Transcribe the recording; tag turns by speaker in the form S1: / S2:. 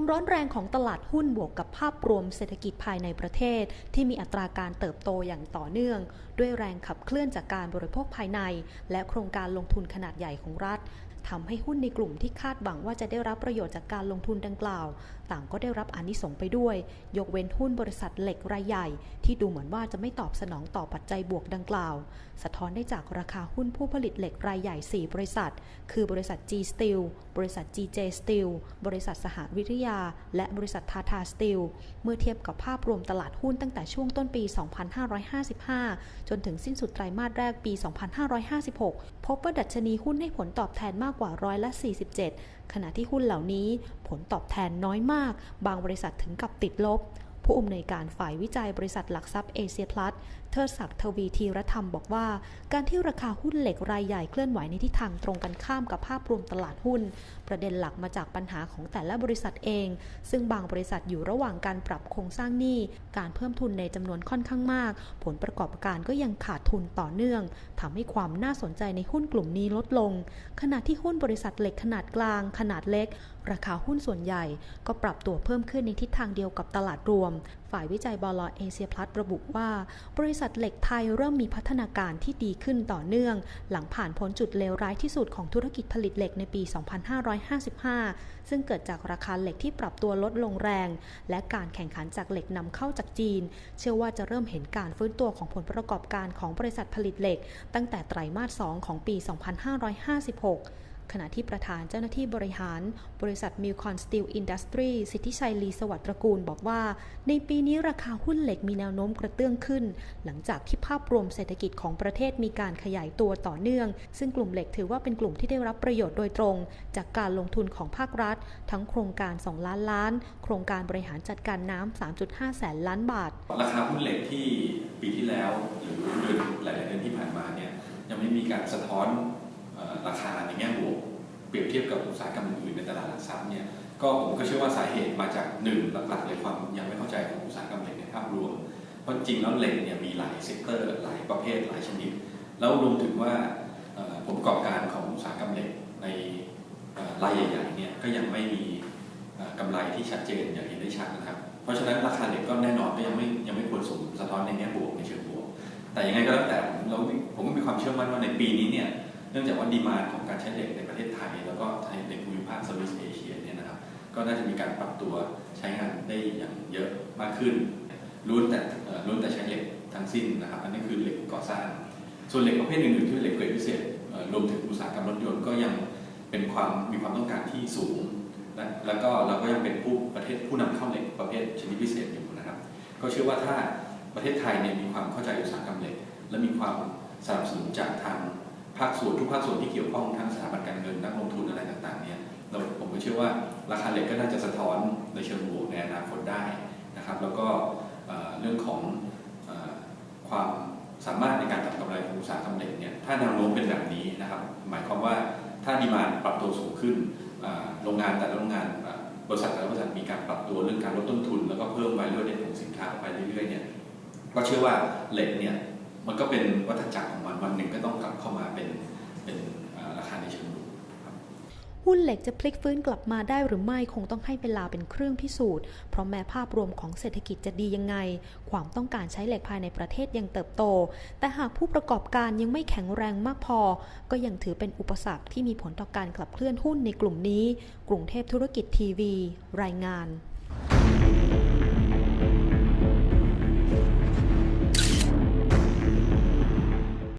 S1: ความร้อนแรงของตลาดหุ้นบวกกับภาพรวมเศรษฐกิจภายในประเทศ ที่มีอัตราการเติบโตอย่างต่อเนื่อง ด้วยแรงขับเคลื่อนจากการบริโภคภายใน และโครงการลงทุนขนาดใหญ่ของรัฐ ทำให้หุ้นในกลุ่มที่คาดหวังว่าจะได้รับประโยชน์จากการลงทุนดังกล่าว ต่างก็ได้รับอานิสงไปด้วย ยกเว้นหุ้นบริษัทเหล็กรายใหญ่ ที่ดูเหมือนว่าจะไม่ตอบสนองต่อปัจจัยบวกดังกล่าว สะท้อนได้จากราคาหุ้นผู้ผลิตเหล็กรายใหญ่ 4 บริษัท คือบริษัท G Steel บริษัท GJ Steel บริษัทสหวิทยา และบริษัททาทาสตีลเมื่อเทียบกับภาพรวมตลาดหุ้นตั้งแต่ช่วงต้นปี 2555 จนถึงสิ้นสุดไตรมาสแรกปี 2556 พบว่าดัชนีหุ้นให้ผลตอบแทนมากกว่าร้อยละ 47 ขณะที่หุ้นเหล่านี้ผลตอบแทนน้อยมาก บางบริษัทถึงกับติดลบ ผู้อำนวยการฝ่ายวิจัยบริษัทหลักทรัพย์เอเชียพลัสเทิดศักดิ์ทวีธีรธรรมบอกว่า การที่ราคาหุ้นเหล็กรายใหญ่เคลื่อนไหวในทิศทางตรงกันข้ามกับภาพรวมตลาดหุ้น ประเด็นหลักมาจากปัญหาของแต่ละบริษัทเอง ซึ่งบางบริษัทอยู่ระหว่างการปรับโครงสร้างหนี้ การเพิ่มทุนในจำนวนค่อนข้างมาก ผลประกอบการก็ยังขาดทุนต่อเนื่องทำให้ความน่าสนใจในหุ้นกลุ่มนี้ลดลง ขณะที่หุ้นบริษัทเหล็กขนาดกลาง ขนาดเล็ก ราคาหุ้นส่วนใหญ่ ก็ปรับตัวเพิ่มขึ้นในทิศทางเดียวกับตลาดรวมฝ่ายวิจัยบลเอเชียพลัสระบุว่า บริษัทเหล็กไทยเริ่มมีพัฒนาการที่ดีขึ้นต่อเนื่อง หลังผ่านพ้นจุดเลวร้ายที่สุดของธุรกิจผลิตเหล็กในปี 2555 ซึ่งเกิดจากราคาเหล็กที่ปรับตัวลดลงแรง และการแข่งขันจากเหล็กนำเข้าจากจีน เชื่อว่าจะเริ่มเห็นการฟื้นตัวของผลประกอบการของบริษัทผลิตเหล็ก ตั้งแต่ไตรมาส 2 ของปี 2556 ขณะที่ประธานเจ้าหน้าที่บริหาร บริษัทมิลคอนสตีลอินดัสทรีสิทธิชัยลีสวัสดิ์ตระกูลบอกว่า ในปีนี้ราคาหุ้นเหล็กมีแนวโน้มกระเตื้องขึ้น หลังจากที่ภาพรวมเศรษฐกิจของประเทศมีการขยายตัวต่อเนื่อง ซึ่งกลุ่มเหล็กถือว่าเป็นกลุ่มที่ได้รับประโยชน์โดยตรง จากการลงทุนของภาครัฐ ทั้งโครงการ 2 ล้านล้าน โครงการบริหารจัดการน้ำ3.5 แสนล้านบาท
S2: ราคาหุ้นเหล็กที่ปีที่แล้วหรือเดือนหลายๆเดือนที่ผ่านมาเนี่ยยังไม่มีการสะท้อน ราคาในแง่บวกเปรียบเทียบกับอุตสาหกรรมอื่นในตลาดหลักทรัพย์เนี่ยก็ผมก็เชื่อว่าสาเหตุมาจากหนึ่งหลักๆเลยความยังไม่เข้าใจของอุตสาหกรรมเหล็กในภาพรวม เพราะจริงแล้วเหล็กเนี่ยมีหลายเซกเตอร์หลายประเภทหลายชนิด แล้วรวมถึงว่าผลประกอบการของอุตสาหกรรมเหล็กในรายใหญ่ๆเนี่ยก็ยังไม่มีเอ่อกำไรที่ชัดเจนอย่างเห็นได้ชัดนะครับ เพราะฉะนั้นราคาเหล็กก็แน่นอนก็ยังไม่ยังไม่ควรส่งสะท้อนในแง่บวกในเชิงบวก แต่ยังไงก็แล้วแต่ผมเราผมก็มีความเชื่อมั่นว่าในปีนี้เนี่ย เนื่องจากว่าดีมานของการใช้เหล็กในประเทศไทย แล้วก็ในภูมิภาคเซอร์วิสเอเชียเนี่ยนะครับก็น่าจะมีการปรับตัวใช้งานได้อย่างเยอะมากขึ้นล้วนแต่เอ่อล้วนแต่ใช้เหล็กทั้งสิ้นนะครับอันนี้คือเหล็กก่อสร้าง ส่วนเหล็กประเภทอื่นๆที่เป็นเหล็กเกรดพิเศษรวมถึงอุตสาหกรรมรถยนต์ก็ยังเป็นความมีความต้องการที่สูง และแล้วก็เราก็ยังเป็นผู้ประเทศผู้นำเข้าเหล็กประเภทชนิดพิเศษอยู่นะครับ ก็เชื่อว่าถ้าประเทศไทยเนี่ยมีความเข้าใจอุตสาหกรรมเหล็ก และมีความสนับสนุนจากทาง ภาคส่วนทุกภาคส่วนที่เกี่ยวข้องทั้งสถาบันการเงินนักลงทุนอะไรต่างๆเนี่ยเราผมก็เชื่อว่าราคาเหล็กก็น่าจะสะท้อนในเชิงบวกในอนาคตได้นะครับ แล้วก็เรื่องของอความสามารถในการทำกำไรของอุตสาหกรรมเหล็กเนี่ยถ้าแนวโน้มเป็นแบบนี้นะครับ หมายความว่าถ้าดีมานปรับตัวสูงขึ้นโรงงานแต่ละโรงงานบริษัทแต่ละบริษัทมีการปรับตัวเรื่องการลดต้นทุน แล้วก็เพิ่ม value added ของสินค้าไปเรื่อยๆเนี่ยก็เชื่อว่าเหล็กเนี่ย มันก็เป็นวัฏจักรของมันวันหนึ่งก็ต้องกลับเข้ามาเป็นเป็นราคาในเชิงบวกครับ
S1: หุ้นเหล็กจะพลิกฟื้นกลับมาได้หรือไม่คงต้องให้เวลาเป็นเครื่องพิสูจน์ เพราะแม้ภาพรวมของเศรษฐกิจจะดียังไง ความต้องการใช้เหล็กภายในประเทศยังเติบโต แต่หากผู้ประกอบการยังไม่แข็งแรงมากพอ ก็ยังถือเป็นอุปสรรคที่มีผลต่อการขับเคลื่อนหุ้นในกลุ่มนี้ กรุงเทพธุรกิจทีวี รายงาน